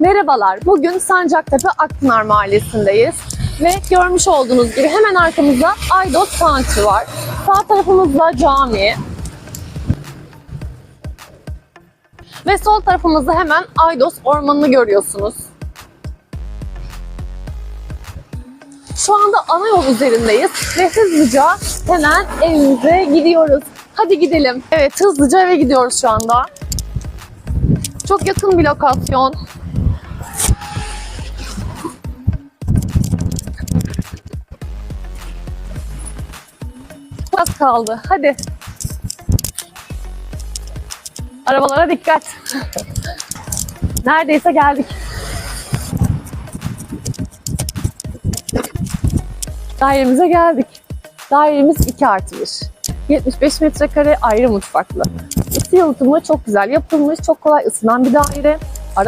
Merhabalar, bugün Sancaktepe Akpınar Mahallesi'ndeyiz. Ve görmüş olduğunuz gibi hemen arkamızda Aydos Sancı var. Sağ tarafımızda cami. Ve sol tarafımızda hemen Aydos Ormanı'nı görüyorsunuz. Şu anda ana yol üzerindeyiz ve hızlıca hemen evimize gidiyoruz. Hadi gidelim. Evet hızlıca eve gidiyoruz şu anda. Çok yakın bir lokasyon. Az kaldı. Hadi. Arabalara dikkat. Neredeyse geldik. Dairemize geldik. Dairemiz 2 artı 1. 75 metrekare ayrı mutfaklı. Isı yalıtımı çok güzel yapılmış, çok kolay ısınan bir daire.